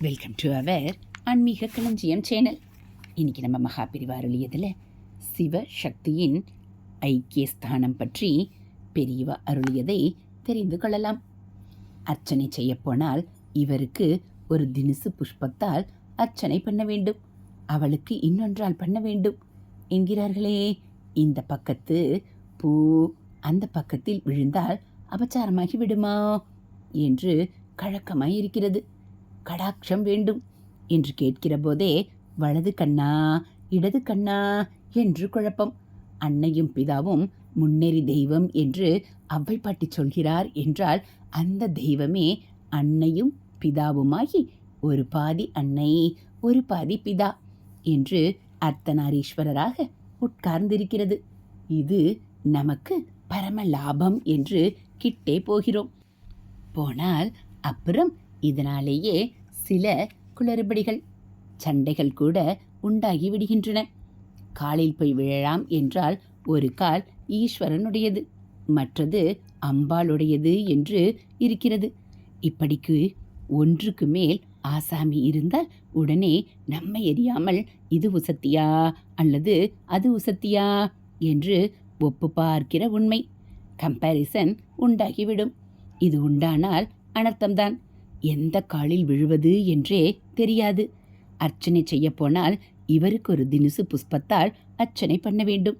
Welcome to our ஆன்மீக களஞ்சியம் channel இன்றைக்கி நம்ம மகா பிரிவா அருளியதில் சிவ சக்தியின் ஐக்கிய ஸ்தானம் பற்றி பெரியவா அருளியதை தெரிந்து கொள்ளலாம். அர்ச்சனை செய்யப்போனால் இவருக்கு ஒரு தினுசு புஷ்பத்தால் அர்ச்சனை பண்ண வேண்டும். அவளுக்கு இன்னொன்றால் பண்ண வேண்டும். என்கிறார்களே இந்த பக்கத்து பூ அந்த பக்கத்தில் விழுந்தால் அபச்சாரமாகி விடுமா? என்று கழக்கமாய் இருக்கிறது கடாட்சம் வேண்டும் என்று கேட்கிற போதே வலது கண்ணா இடது கண்ணா என்று குழப்பம். அன்னையும் பிதாவும் முன்னேறி தெய்வம் என்று அவ்வை பாட்டி சொல்கிறார் என்றால் அந்த தெய்வமே அன்னையும் பிதாவுமாகி ஒரு பாதி அன்னை ஒரு பாதி பிதா என்று அர்த்தநாரீஸ்வரராக உட்கார்ந்திருக்கிறது. இது நமக்கு பரம லாபம் என்று கிட்டே போகிறோம். போனால் அப்புறம் இதனாலேயே சில குளறுபடிகள் சண்டைகள் கூட உண்டாகி விடுகின்றன. காலில் போய் விழலாம் என்றால் ஒரு கால் ஈஸ்வரனுடையது மற்றது அம்பாளுடையது என்று இருக்கிறது. இப்படிக்கு ஒன்றுக்கு மேல் ஆசாமி இருந்தால் உடனே நம்மை எரியாமல் இது உசத்தியா அல்லது அது உசத்தியா என்று ஒப்பு பார்க்கிற உண்மை. கம்பேரிசன் உண்டாகிவிடும். இது உண்டானால் அனர்த்தம்தான். எந்த காலில் விழுவது என்றே தெரியாது. அர்ச்சனை செய்யப்போனால் இவருக்கு ஒரு தினுசு புஷ்பத்தால் அர்ச்சனை பண்ண வேண்டும்.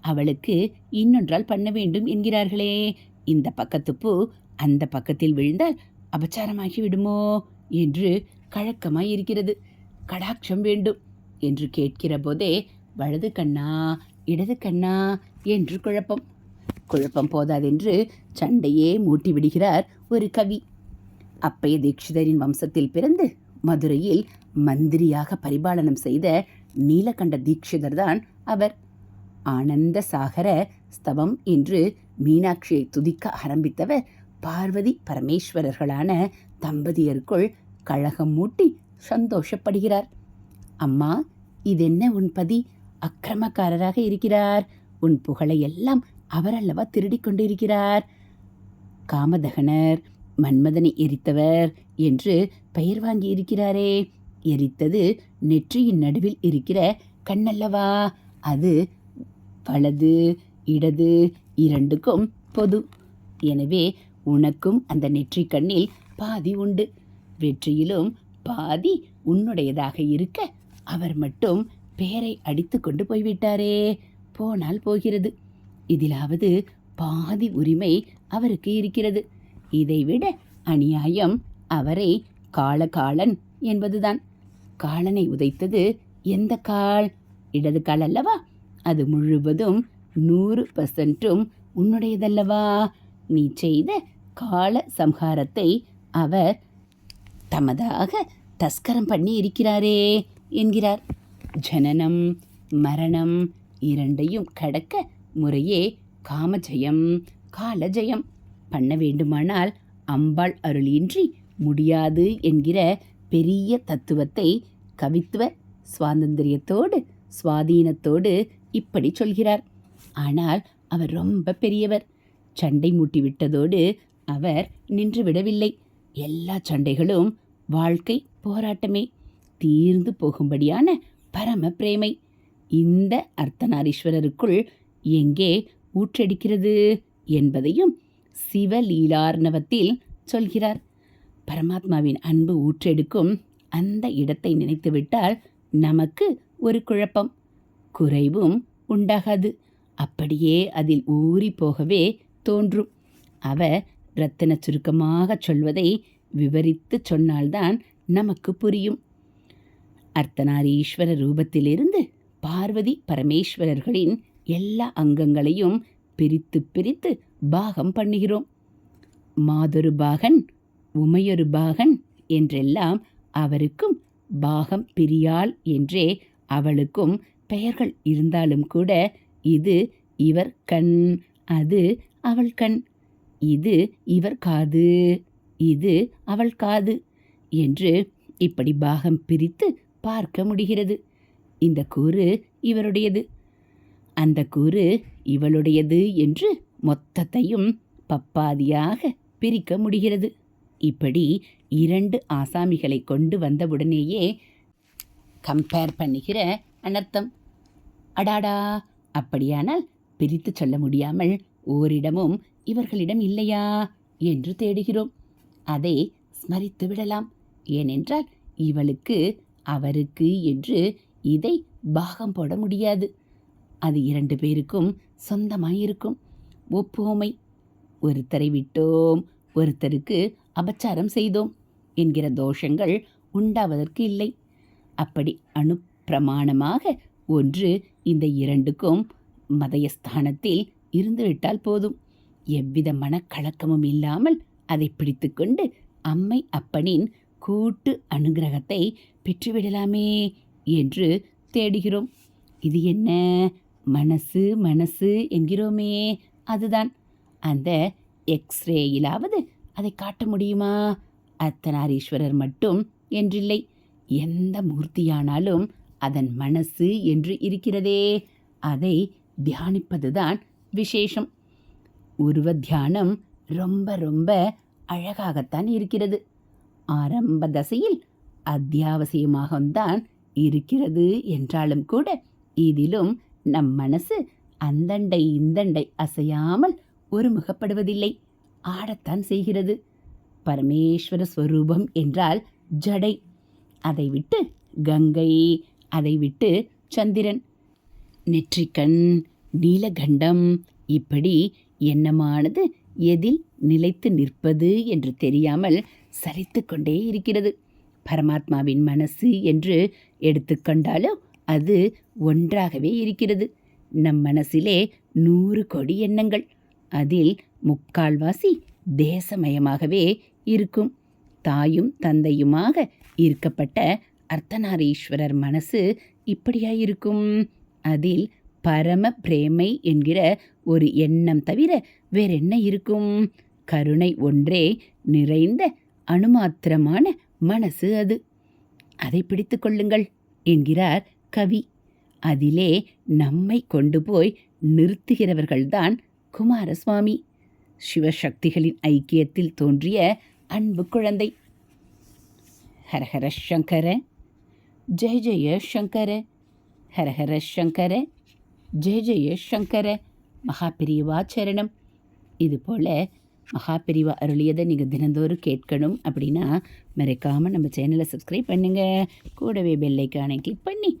அவளுக்கு இன்னொன்றால் பண்ண வேண்டும் என்கிறார்களே. இந்த பக்கத்து பூ அந்த பக்கத்தில் விழுந்தால் அபச்சாரமாகி விடுமோ என்று கழக்கமாய் இருக்கிறது. கடாட்சம் வேண்டும் என்று கேட்கிற போதே வலது கண்ணா இடது கண்ணா என்று குழப்பம். குழப்பம் போதாதென்று சண்டையே மூட்டி விடுகிறார் ஒரு கவி. அப்பைய தீட்சிதரின் வம்சத்தில் பிறந்து மதுரையில் மந்திரியாக பரிபாலனம் செய்த நீலகண்ட தீட்சிதர் தான் அவர். ஆனந்த சாகர ஸ்தவம் என்று மீனாட்சியை துதிக்க ஆரம்பித்தவர் பார்வதி பரமேஸ்வரர்களான தம்பதியருக்குள் கழகம் மூட்டி சந்தோஷப்படுகிறார். அம்மா இதென்ன உன் பதி? அக்கிரமக்காரராக இருக்கிறார். உன் புகழையெல்லாம் அவரல்லவா திருடிக் கொண்டிருக்கிறார். காமதகனர் மன்மதனை எரித்தவர் என்று பெயர் வாங்கி இருக்கிறாரே எரித்தது நெற்றியின் நடுவில் இருக்கிற கண்ணல்லவா. அது வலது இடது இரண்டுக்கும் பொது. எனவே உனக்கும் அந்த நெற்றி கண்ணில் பாதி உண்டு. வெற்றியிலும் பாதி உன்னுடையதாக இருக்க அவர் மட்டும் பேரை அடித்து கொண்டு போய்விட்டாரே. போனால் போகிறது. இதிலாவது பாதி உரிமை அவருக்கு இருக்கிறது. இதைவிட அநியாயம் அவரை காலகாலன் என்பதுதான். காலனை உதைத்தது எந்த கால்? இடது கால் அல்லவா? அது முழுவதும் நூறு பர்சன்ட்டும் உன்னுடையதல்லவா? நீ செய்த கால சம்ஹாரத்தை அவர் தமதாக தஸ்கரம் பண்ணி இருக்கிறாரே என்கிறார். ஜனனம் மரணம் இரண்டையும் கடக்க முறையே காமஜயம் காலஜயம் பண்ண வேண்டுமானால் அம்பாள் அருளின்றி முடியாது என்கிற பெரிய தத்துவத்தை கவித்துவ சுவாதந்திரியத்தோடு சுவாதீனத்தோடு இப்படி சொல்கிறார். ஆனால் அவர் ரொம்ப பெரியவர். சண்டை மூட்டி விட்டதோடு அவர் நின்று விடவில்லை. எல்லா சண்டைகளும் வாழ்க்கை போராட்டமே. தீர்ந்து போகும்படியான பரம பிரேமை. இந்த அர்த்தநாரீஸ்வரருக்குள் எங்கே ஊற்றடிக்கிறது என்பதையும் சிவலீலார்ணவத்தில் சொல்கிறார். பரமாத்மாவின் அன்பு ஊற்றெடுக்கும் அந்த இடத்தை நினைத்துவிட்டால் நமக்கு ஒரு குழப்பம். குறைவும் உண்டாகாது. அப்படியே அதில் ஊறி போகவே தோன்றும். அவர் ரத்தின சுருக்கமாக சொல்வதை விவரித்து சொன்னால்தான் நமக்கு புரியும். அர்த்தநாரீஸ்வர ரூபத்திலிருந்து பார்வதி பரமேஸ்வரர்களின் எல்லா அங்கங்களையும் பிரித்து பிரித்து பாகம் பண்ணுகிறோம். மாதொரு பாகன் உமையொரு பாகன் என்றெல்லாம் அவருக்கும் பாகம் பிரியாள் என்றே அவளுக்கும் பெயர்கள் இருந்தாலும் கூட இது இவர் கண் அது அவள் கண் இது இவர் காது இது அவள் காது என்று இப்படி பாகம் பிரித்து பார்க்க முடிகிறது. இந்த கூறு இவருடையது. அந்த கூறு இவளுடையது என்று மொத்தத்தையும் பப்பாதியாக பிரிக்க முடிகிறது. இப்படி இரண்டு ஆசாமிகளை கொண்டு வந்தவுடனேயே கம்பேர் பண்ணுகிற அனர்த்தம். அடாடா! அப்படியானால் பிரித்து சொல்ல முடியாமல் ஓரிடமும் இவர்களிடம் இல்லையா என்று தேடுகிறோம். அதை ஸ்மரித்து விடலாம். ஏனென்றால் இவளுக்கு அவருக்கு என்று இதை பாகம் போட முடியாது. அது இரண்டு பேருக்கும் சொந்தமாயிருக்கும். ஒப்புமை. ஒருத்தரை விட்டோம். ஒருத்தருக்கு அபச்சாரம் செய்தோம் என்கிற தோஷங்கள் உண்டாவதற்கு இல்லை. அப்படி அணுப்பிரமாணமாக ஒன்று இந்த இரண்டுக்கும் மதயஸ்தானத்தில் இருந்துவிட்டால் போதும். எவ்வித மனக்கலக்கமும் இல்லாமல் அதை பிடித்துக்கொண்டு அம்மை அப்பனின் கூட்டு அனுகிரகத்தை பெற்றுவிடலாமே என்று தேடுகிறோம். இது என்ன? மனசு மனசு என்கிறோமே அதுதான். அந்த எக்ஸ்ரேயிலாவது அதை காட்ட முடியுமா? அர்த்தநாரீஸ்வரர் மட்டும் என்றில்லை. எந்த மூர்த்தியானாலும் அதன் மனசு என்று இருக்கிறதே அதை தியானிப்பதுதான் விசேஷம். உருவ தியானம் ரொம்ப ரொம்ப அழகாகத்தான் இருக்கிறது. ஆரம்ப தசையில் அத்தியாவசியமாகத்தான் இருக்கிறது என்றாலும் கூட இதிலும் நம் மனசு அந்தண்டை இந்தண்டை அசையாமல் ஒருமுகப்படுவதில்லை. ஆடத்தான் செய்கிறது. பரமேஸ்வர ஸ்வரூபம் என்றால் ஜடை. அதை விட்டு கங்கை அதை விட்டு சந்திரன். நெற்றிக்கண் நீலகண்டம் இப்படி எண்ணமானது எதில் நிலைத்து நிற்பது என்று தெரியாமல் சலித்து கொண்டே இருக்கிறது. பரமாத்மாவின் மனசு என்று எடுத்துக்கொண்டாலும் அது ஒன்றாகவே இருக்கிறது. நம் மனசிலே நூறு கோடி எண்ணங்கள். அதில் முக்கால்வாசி தேசமயமாகவே இருக்கும். தாயும் தந்தையுமாக இருக்கப்பட்ட அர்த்தநாரீஸ்வரர் மனசு இப்படியாயிருக்கும். அதில் பரம பிரேமை என்கிற ஒரு எண்ணம் தவிர வேறென்ன இருக்கும்? கருணை ஒன்றே நிறைந்த அணுமாத்திரமான மனசு அது. அதை பிடித்து கொள்ளுங்கள் என்கிறார் கவி. அதிலே நம்மை கொண்டு போய் நிறுத்துகிறவர்கள்தான் குமாரசுவாமி. சிவசக்திகளின் ஐக்கியத்தில் தோன்றிய அன்பு குழந்தை. ஹரஹர சங்கர. ஜெய ஜெய சங்கர. ஹரஹர சங்கர. ஜெய ஜெய சங்கர. மகாபிரிவா சரணம். இது போல் மகாபிரிவா அருளியதை நீங்கள் தினந்தோறும் கேட்கணும் அப்படின்னா மறைக்காமல் நம்ம சேனலை சப்ஸ்கிரைப் பண்ணுங்கள் கூடவே பெல்லைக்கானை கிளிக் பண்ணி